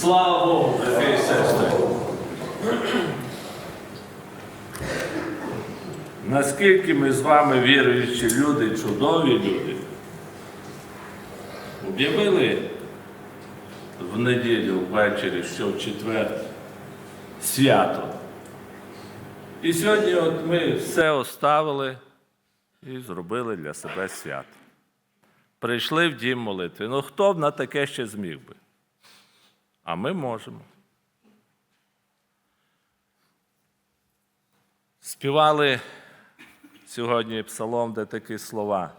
Слава Богу. Наскільки ми з вами віруючі люди, чудові люди, об'явили в неділю ввечері, що в четвер свято. І сьогодні от ми все оставили і зробили для себе свято. Прийшли в дім молитви. Ну хто б на таке ще зміг би? А ми можемо. Співали сьогодні псалом, де такі слова,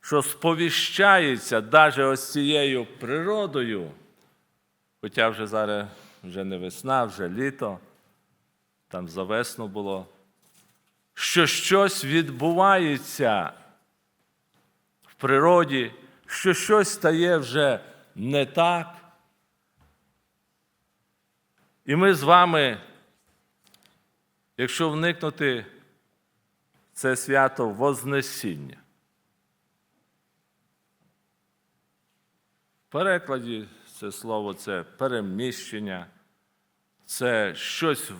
що сповіщається навіть ось цією природою, хоча вже зараз вже не весна, вже літо, там за весну було, що щось відбувається в природі, що щось стає вже не так. І ми з вами, якщо вникнути це свято Вознесіння. В перекладі це слово це переміщення, це щось,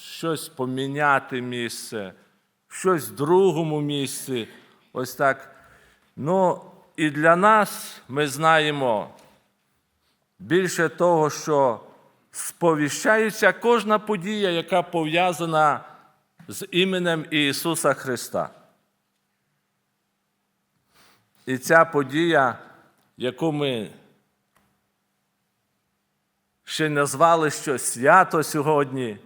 щось поміняти місце, щось в другому місці. Ось так. Ну, і для нас ми знаємо більше того, що сповіщається кожна подія, яка пов'язана з іменем Ісуса Христа. І ця подія, яку ми ще назвали що свято сьогодні,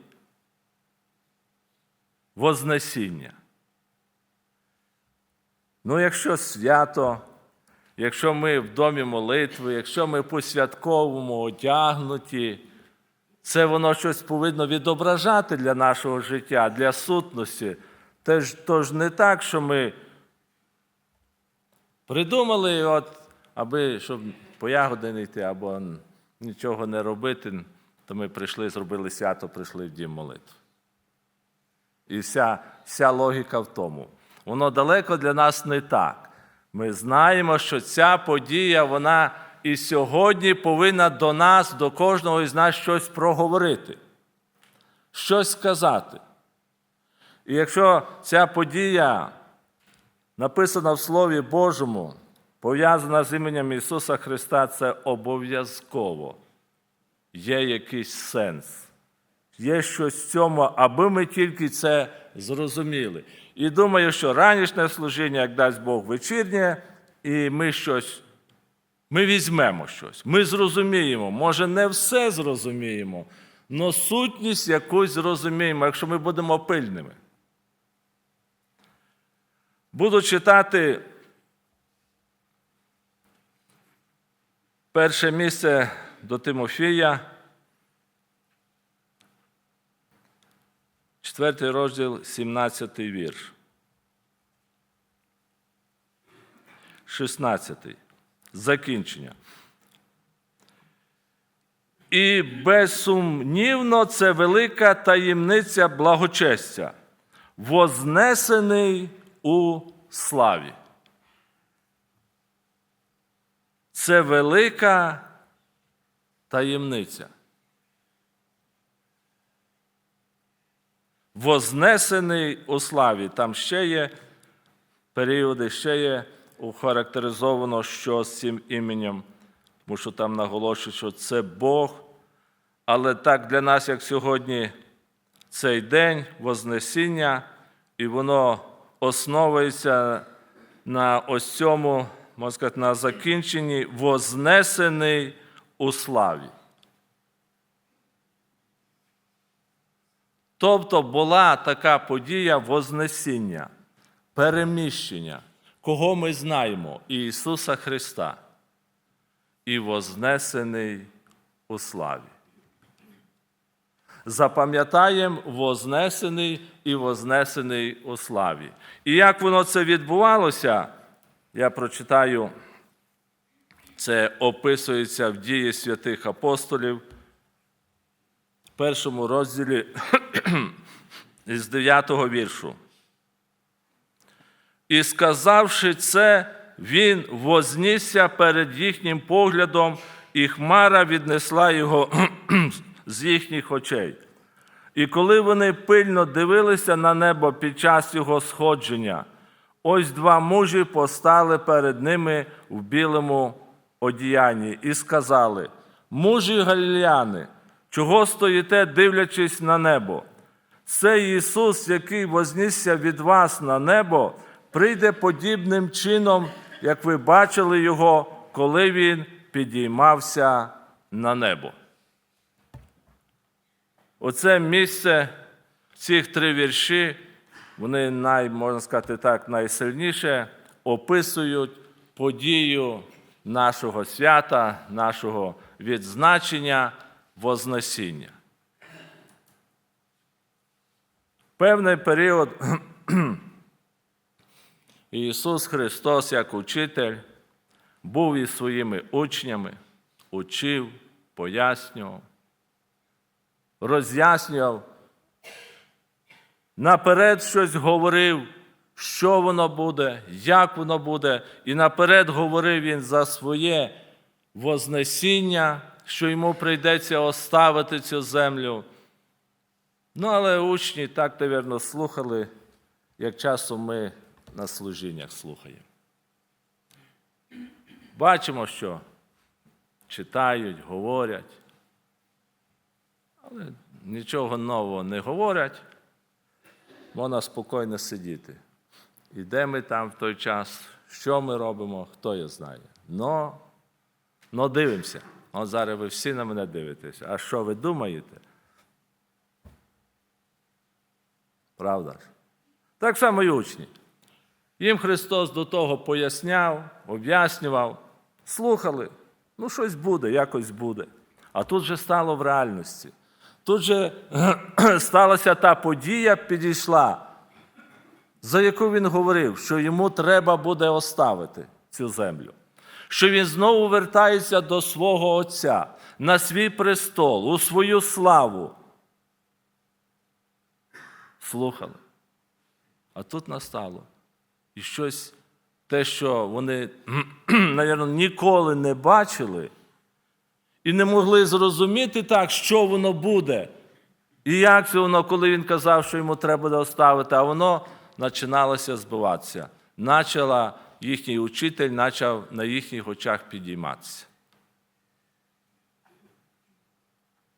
Вознесіння. Ну, якщо свято, якщо ми в домі молитви, якщо ми по-святковому одягнуті, це воно щось повинно відображати для нашого життя, для сутності. Теж, тож не так, що ми придумали, от, аби щоб по ягоди не йти або нічого не робити, то ми прийшли, зробили свято, прийшли в дім молитви. І вся, вся логіка в тому. Воно далеко для нас не так. Ми знаємо, що ця подія, вона і сьогодні повинна до нас, до кожного із нас щось проговорити, щось сказати. І якщо ця подія написана в Слові Божому, пов'язана з іменем Ісуса Христа, це обов'язково є якийсь сенс. Є щось в цьому, аби ми тільки це зрозуміли. І думаю, що ранішнє служіння, як дасть Бог вечірнє, і ми щось, ми візьмемо щось, ми зрозуміємо. Може, не все зрозуміємо, але сутність якусь зрозуміємо, якщо ми будемо пильними. Буду читати перше місце до Тимофія. Четвертий розділ, 17 вірш. 16. Закінчення. І безсумнівно це велика таємниця благочестя, вознесений у славі. Це велика таємниця. Вознесений у славі. Там ще є періоди, ще є охарактеризовано, що з цим іменем, тому що там наголошують, що це Бог. Але так для нас, як сьогодні, цей день Вознесіння, і воно основується на ось цьому, можна сказати, на закінченні вознесений у славі. Тобто була така подія Вознесіння, переміщення, кого ми знаємо, Ісуса Христа, і вознесений у славі. Запам'ятаємо вознесений і вознесений у славі. І як воно це відбувалося, я прочитаю, це описується в дії святих апостолів в першому розділі з 9 віршу. І сказавши це, він вознісся перед їхнім поглядом і хмара віднесла його з їхніх очей. І коли вони пильно дивилися на небо під час його сходження, ось два мужі постали перед ними в білому одіянні і сказали: Мужі галілеяни, чого стоїте, дивлячись на небо? Цей Ісус, який вознісся від вас на небо, прийде подібним чином, як ви бачили Його, коли Він підіймався на небо. Оце місце, ці три вірші, вони най, можна сказати так, найсильніше описують подію нашого свята, нашого відзначення Вознесіння. Певний період Ісус Христос, як учитель, був із своїми учнями, учив, пояснював, роз'яснював, наперед щось говорив, що воно буде, як воно буде, і наперед говорив він за своє Вознесіння, що йому прийдеться оставити цю землю. Ну, але учні так, навірно, слухали, як часом ми на служіннях слухаємо. Бачимо, що читають, говорять, але нічого нового не говорять, можна спокійно сидіти. І де ми там в той час, що ми робимо, хто його знає. Но, но дивимося. От зараз ви всі на мене дивитеся. А що ви думаєте? Правда ж? Так само і учні. Їм Христос до того поясняв, об'яснював, слухали, ну щось буде, якось буде. А тут же стало в реальності. Тут же сталася та подія, підійшла, за яку він говорив, що йому треба буде оставити цю землю, що він знову вертається до свого Отця на свій престол, у свою славу. Слухали. А тут настало. І щось, те, що вони, мабуть, ніколи не бачили, і не могли зрозуміти так, що воно буде. І як це воно, коли він казав, що йому треба буде оставити, а воно починалося збиватися. Начала їхній учитель почав на їхніх очах підійматися.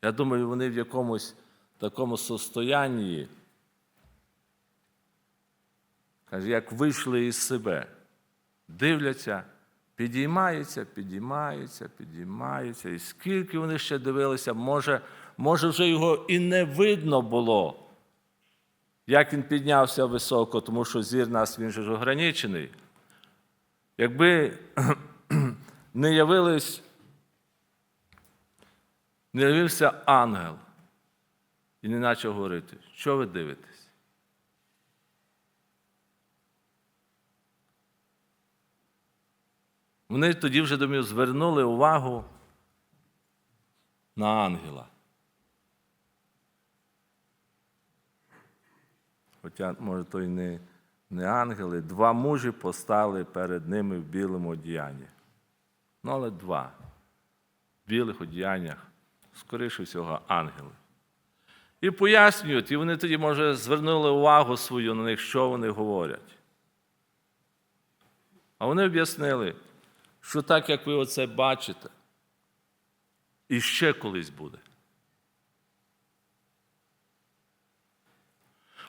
Я думаю, вони в якомусь такому состоянні, як вийшли із себе, дивляться, підіймаються, підіймаються, підіймаються. І скільки вони ще дивилися, може, може вже його і не видно було, як він піднявся високо, тому що зір нас він же ж ограничений. Якби не явились, не явився ангел і не почав говорити, що ви дивитесь? Вони тоді вже думаю, звернули увагу на ангела. Хоча, може, то й не, не ангели, два мужі постали перед ними в білому одіянні. Ну, але два. В білих одіяннях, скоріше всього, ангели. І пояснюють, і вони тоді, може, звернули увагу свою на них, що вони говорять. А вони об'яснили, що так, як ви оце бачите, і ще колись буде.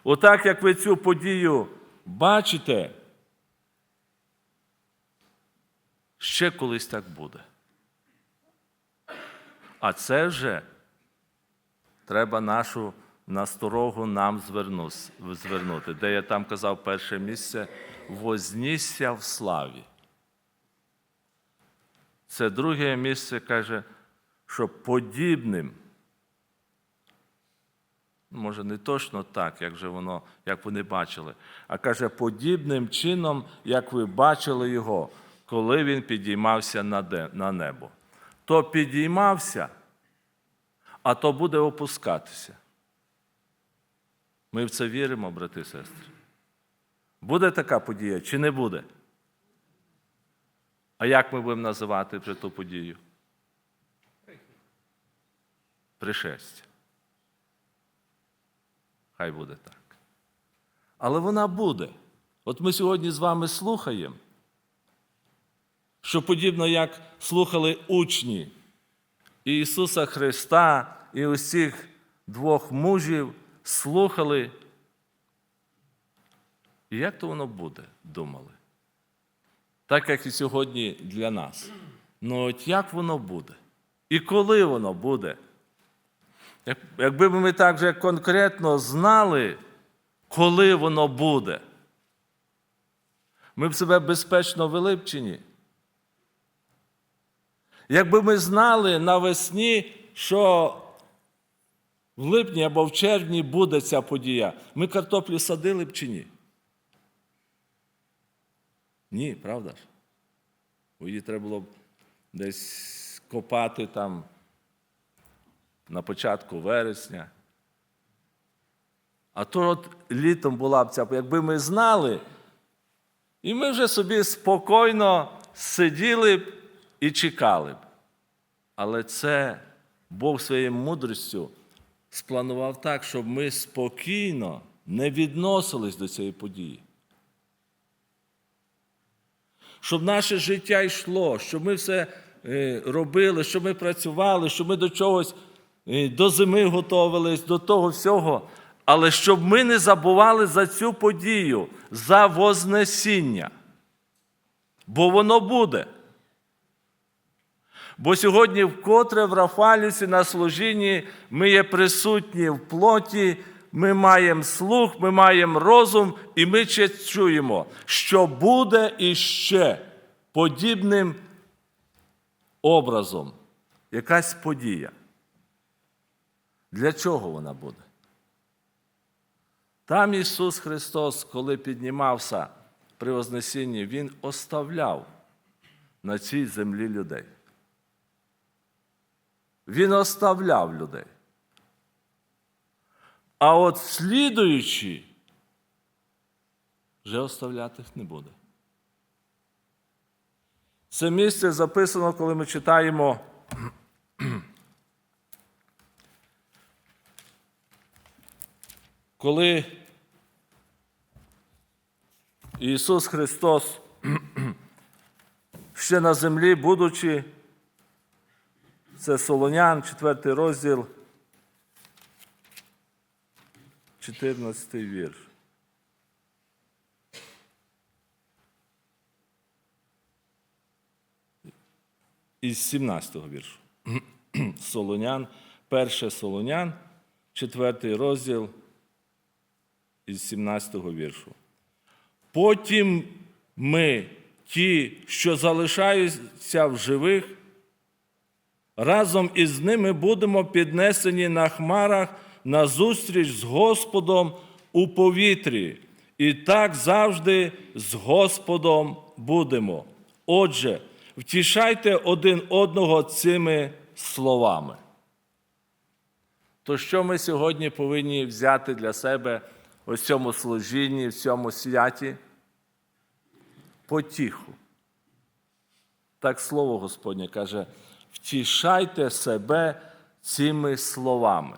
Отак, як ви цю подію бачите, ще колись так буде. А це вже треба нашу насторогу нам звернути, де я там казав перше місце вознісся в славі. Це друге місце каже, що подібним, може, не точно так, як же воно, як вони бачили, а каже, подібним чином, як ви бачили його, коли він підіймався на небо. То підіймався, а то буде опускатися. Ми в це віримо, брати і сестри. Буде така подія чи не буде? А як ми будемо називати вже ту подію? пришестя. Хай буде так. Але вона буде. От ми сьогодні з вами слухаємо, що подібно як слухали учні Ісуса Христа і усіх двох мужів слухали. І як то воно буде, думали? Так як і сьогодні для нас. Ну от як воно буде? І коли воно буде? Якби ми так вже конкретно знали, коли воно буде, ми б себе безпечно вели б чи ні? Якби ми знали навесні, що в липні або в червні буде ця подія, ми картоплю садили б чи ні? Ні, правда ж? Її треба було б десь копати там на початку вересня. А то от літом була б ця, якби ми знали, і ми вже собі спокійно сиділи б і чекали б. Але це Бог своєю мудрістю спланував так, щоб ми спокійно не відносились до цієї події. Щоб наше життя йшло, щоб ми все е, робили, щоб ми працювали, щоб ми до чогось е, до зими готувались, до того всього. Але щоб ми не забували за цю подію, за Вознесіння. Бо воно буде. Бо сьогодні, вкотре в Рафалюсі на служінні ми є присутні в плоті, ми маємо слух, ми маємо розум, і ми чуємо, що буде іще подібним образом. Якась подія. Для чого вона буде? Там Ісус Христос, коли піднімався при Вознесінні, Він оставляв на цій землі людей. Він оставляв людей. А от слідуючі вже оставляти їх не буде. Це місце записано, коли ми читаємо. Коли Ісус Христос ще на землі, будучи, це Солонян, 4 розділ, 14 вірш. Із 17 віршу. Солонян, перше Солонян, 4 розділ із 17 віршу. Потім ми, ті, що залишаються в живих, разом із ними будемо піднесені на хмарах на зустріч з Господом у повітрі. І так завжди з Господом будемо. Отже, втішайте один одного цими словами. То що ми сьогодні повинні взяти для себе у цьому служінні, в цьому святі? Потіху. Так слово Господнє каже: втішайте себе цими словами.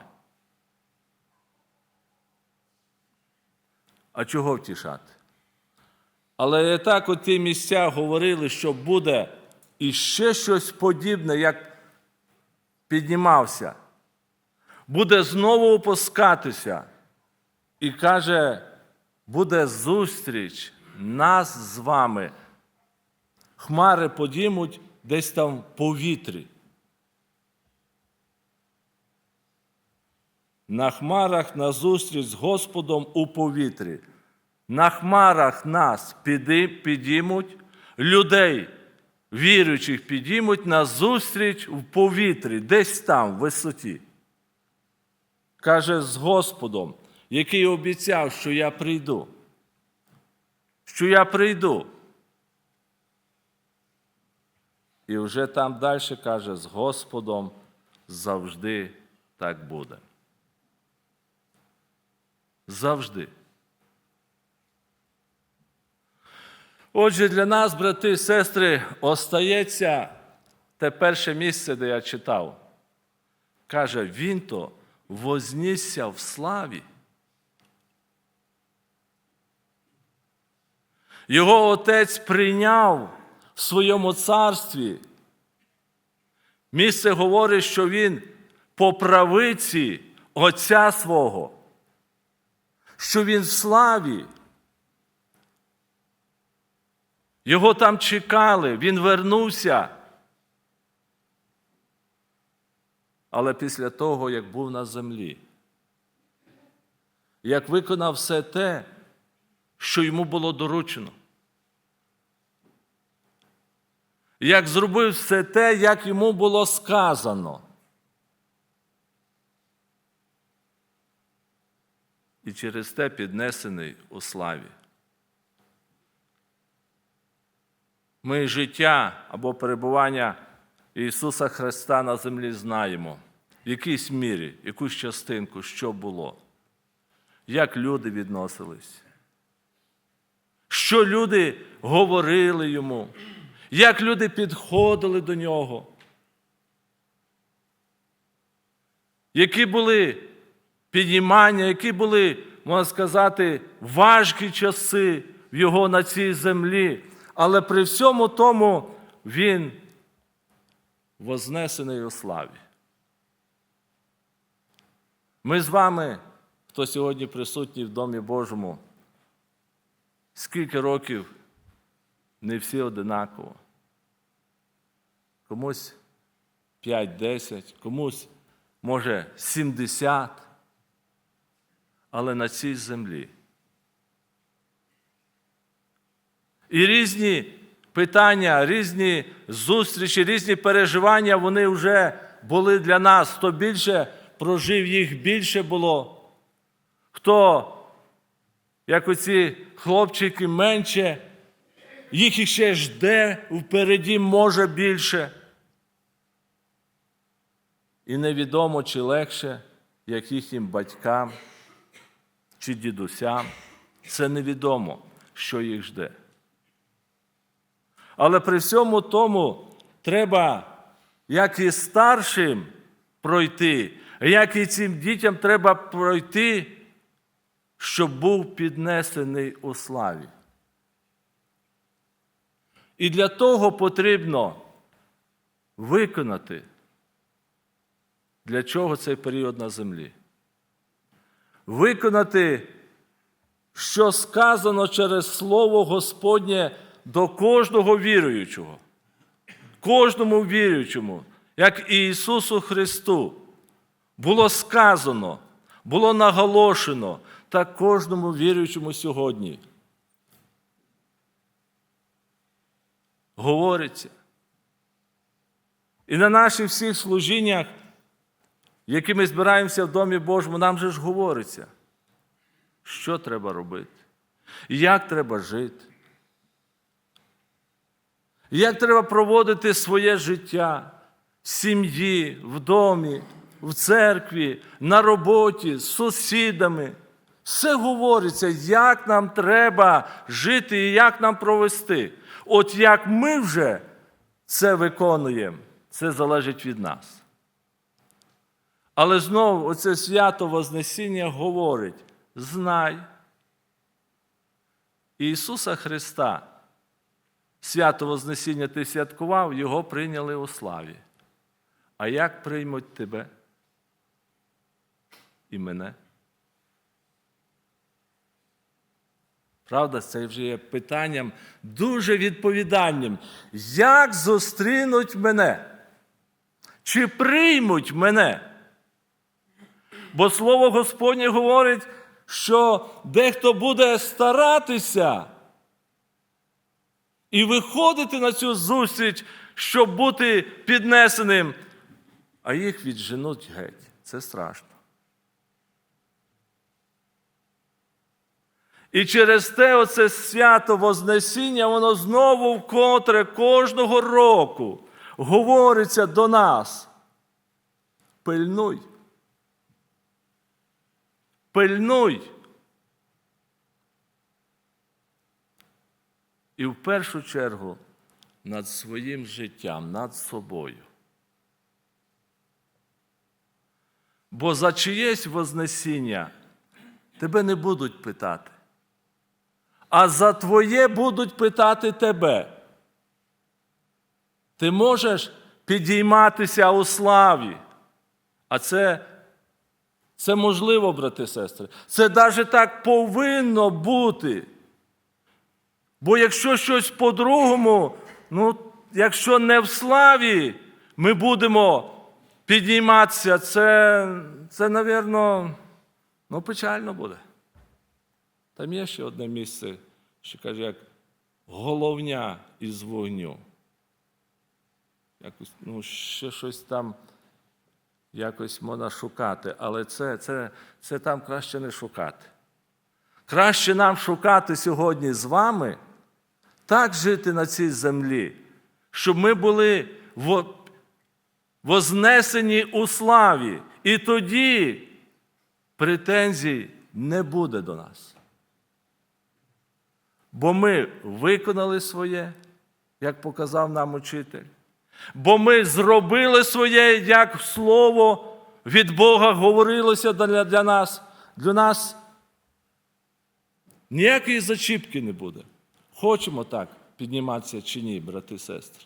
А чого втішати? Але і так от ті місця говорили, що буде іще щось подібне, як піднімався, буде знову опускатися. І каже, буде зустріч нас з вами. Хмари подімуть десь там в повітрі. На хмарах на зустріч з Господом у повітрі. На хмарах нас піди- підіймуть, людей, віруючих, підіймуть на зустріч в повітрі, десь там, в висоті. Каже з Господом, який обіцяв, що я прийду. Що я прийду. І вже там далі каже, з Господом завжди так буде. Завжди. Отже, для нас, брати і сестри, остається те перше місце, де я читав. каже, він то вознісся в славі. Його отець прийняв в своєму царстві. Місце говорить, що він по правиці Отця свого, що він в славі. Його там чекали, він вернувся. Але після того, як був на землі, як виконав все те, що йому було доручено. Як зробив все те, як йому було сказано. І через те піднесений у славі. Ми життя або перебування Ісуса Христа на землі знаємо, в якійсь мірі, якусь частинку, що було, як люди відносились, що люди говорили йому, як люди підходили до нього, які були підіймання, які були, можна сказати, важкі часи в його на цій землі. Але при всьому тому він вознесений у славі. Ми з вами, хто сьогодні присутній в Домі Божому, скільки років не всі одинаково. Комусь 5-10, комусь, може, 70, але на цій землі. І різні питання, різні зустрічі, різні переживання, вони вже були для нас. Хто більше прожив їх, більше було. Хто, як оці хлопчики, менше, їх іще жде, впереді може більше. І невідомо, чи легше, як їхнім батькам чи дідусям. Це невідомо, що їх жде. Але при всьому тому треба, як і старшим пройти, як і цим дітям треба пройти, щоб був піднесений у славі. І для того потрібно виконати, для чого цей період на землі. Виконати, що сказано через Слово Господнє до кожного віруючого, кожному віруючому, як і Ісусу Христу, було сказано, було наголошено, так кожному віруючому сьогодні. Говориться. І на наших всіх служіннях, які ми збираємося в Домі Божому, нам же ж говориться, що треба робити, як треба жити. Як треба проводити своє життя в сім'ї, в домі, в церкві, на роботі, з сусідами. Все говориться, як нам треба жити і як нам провести. От як ми вже це виконуємо, це залежить від нас. Але знову оце свято Вознесіння говорить: знай Ісуса Христа. Свято Вознесіння ти святкував, його прийняли у славі. А як приймуть тебе і мене? Правда, це вже є питанням дуже відповідальним. Як зустрінуть мене? Чи приймуть мене? Бо Слово Господнє говорить, що дехто буде старатися і виходити на цю зустріч, щоб бути піднесеним, а їх відженуть геть. Це страшно. І через те оце свято Вознесіння, воно знову вкотре кожного року говориться до нас. Пильнуй. Пильнуй. І в першу чергу над своїм життям, над собою. Бо за чиєсь вознесіння тебе не будуть питати, а за твоє будуть питати тебе. Ти можеш підійматися у славі. А це, це можливо, брати і сестри. Це навіть так повинно бути. Бо якщо щось по-другому, ну, якщо не в славі, ми будемо підійматися, це, це напевно, ну, печально буде. Там є ще одне місце, що каже, як головня із вогню. Якось, ну, ще щось там якось можна шукати, але це, це, це там краще не шукати. Краще нам шукати сьогодні з вами, так жити на цій землі, щоб ми були вознесені у славі. І тоді претензій не буде до нас. Бо ми виконали своє, як показав нам учитель. Бо ми зробили своє, як слово від Бога говорилося для, для нас. Для нас ніякої зачіпки не буде. Хочемо так підніматися чи ні, брати і сестри.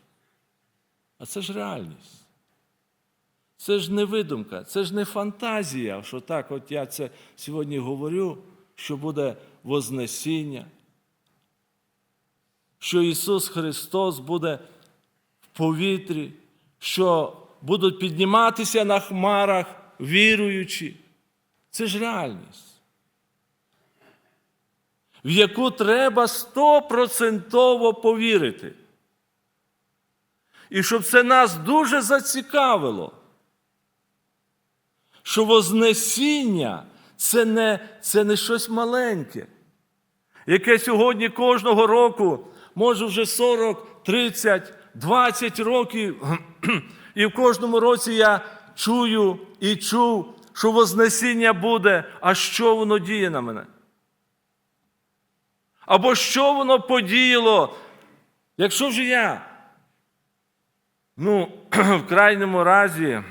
А це ж реальність. Це ж не видумка, це ж не фантазія, що так, от я це сьогодні говорю, що буде Вознесіння, що Ісус Христос буде повітрі, що будуть підніматися на хмарах віруючі. Це ж реальність, в яку треба стопроцентово повірити. І щоб це нас дуже зацікавило, що Вознесіння це не, це не щось маленьке, яке сьогодні кожного року, може вже 40, 30, 20 років, і в кожному році я чую і чув, що Вознесіння буде, а що воно діє на мене? Або що воно подіяло, якщо вже я, ну, в крайньому разі,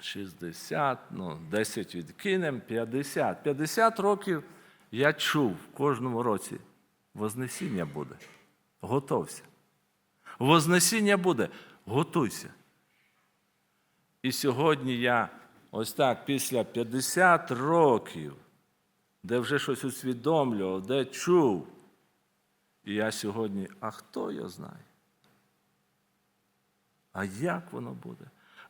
60, ну, 10 відкинем, 50. 50 років я чув в кожному році. Вознесіння буде. Готовся. Вознесіння буде. Готуйся. І сьогодні я ось так, після 50 років, де вже щось усвідомлював, де чув. І я сьогодні, а хто його знає? А як воно буде?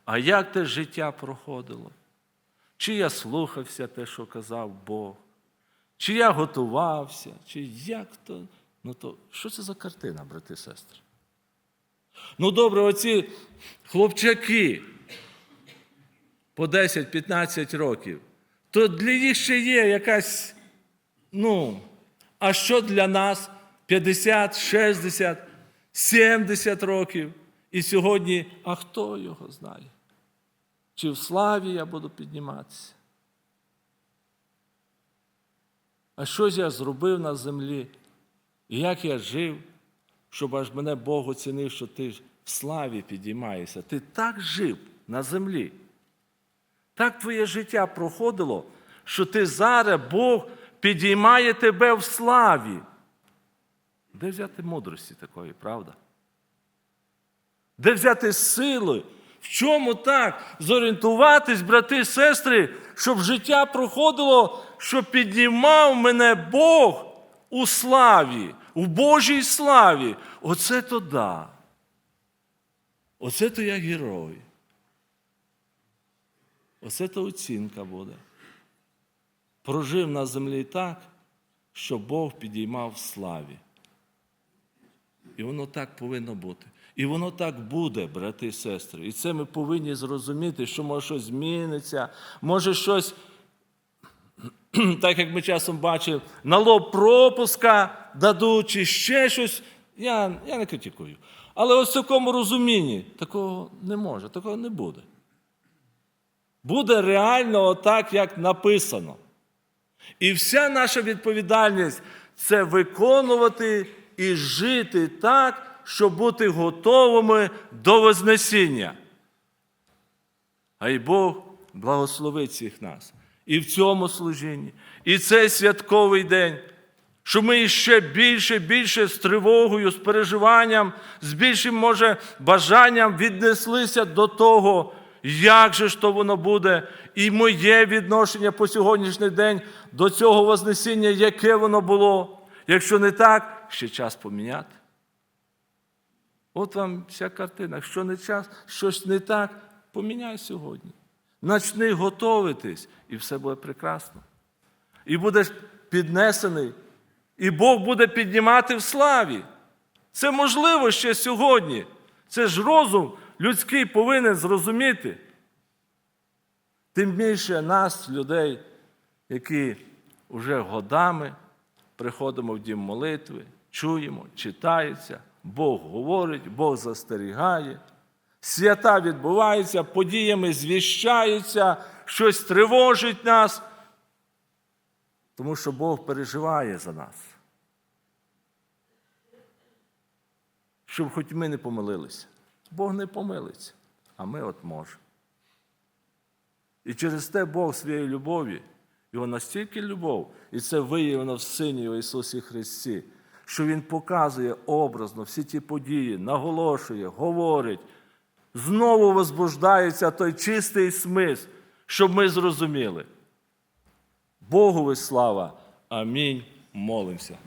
А як те життя проходило? Чи я слухався те, що казав Бог? Чи я готувався, чи як то. Ну то що це за картина, брати і сестри? Ну добре, оці хлопчаки по 10-15 років, то для їх ще є якась, ну, а що для нас 50, 60, 70 років? І сьогодні, а хто його знає? Чи в славі я буду підніматися? А що ж я зробив на землі? І як я жив, щоб аж мене Бог оцінив, що ти в славі підіймаєшся? Ти так жив на землі. Так твоє життя проходило, що ти зараз Бог підіймає тебе в славі. Де взяти мудрості такої, правда? Де взяти сили? В чому так зорієнтуватись, брати і сестри, щоб життя проходило, щоб піднімав мене Бог у славі, у Божій славі. Оце то да. Оце то я герой. Оце то оцінка буде. Прожив на землі так, що Бог підіймав в славі. І воно так повинно бути. І воно так буде, брати і сестри. І це ми повинні зрозуміти, що може щось зміниться, може щось, так як ми часом бачимо, на лоб пропуска дадуть, чи ще щось. Я, я не критикую. Але ось в такому розумінні такого не може, такого не буде. Буде реально отак, як написано. І вся наша відповідальність це виконувати і жити так, щоб бути готовими до Вознесіння. А й Бог благословить всіх нас. І в цьому служінні, і цей святковий день, що ми ще більше, більше з тривогою, з переживанням, з більшим, може, бажанням віднеслися до того, як же ж то воно буде, і моє відношення по сьогоднішній день до цього Вознесіння, яке воно було. Якщо не так, ще час поміняти. От вам вся картина. Якщо не час, щось не так, поміняй сьогодні. Начни готовитись, і все буде прекрасно. І будеш піднесений, і Бог буде піднімати в славі. Це можливо ще сьогодні. Це ж розум людський повинен зрозуміти. Тим більше нас, людей, які вже годами приходимо в дім молитви, чуємо, читається, Бог говорить, Бог застерігає. Свята відбуваються, подіями звіщаються, щось тривожить нас, тому що Бог переживає за нас. Щоб хоч ми не помилилися. Бог не помилиться, а ми от можемо. І через те Бог своєї любові, його настільки любов, і це виявлено в Сині Його Ісусі Христі, що Він показує образно всі ті події, наголошує, говорить, знову возбуждається той чистий смисл, щоб ми зрозуміли. Богові слава. Амінь. Молимося.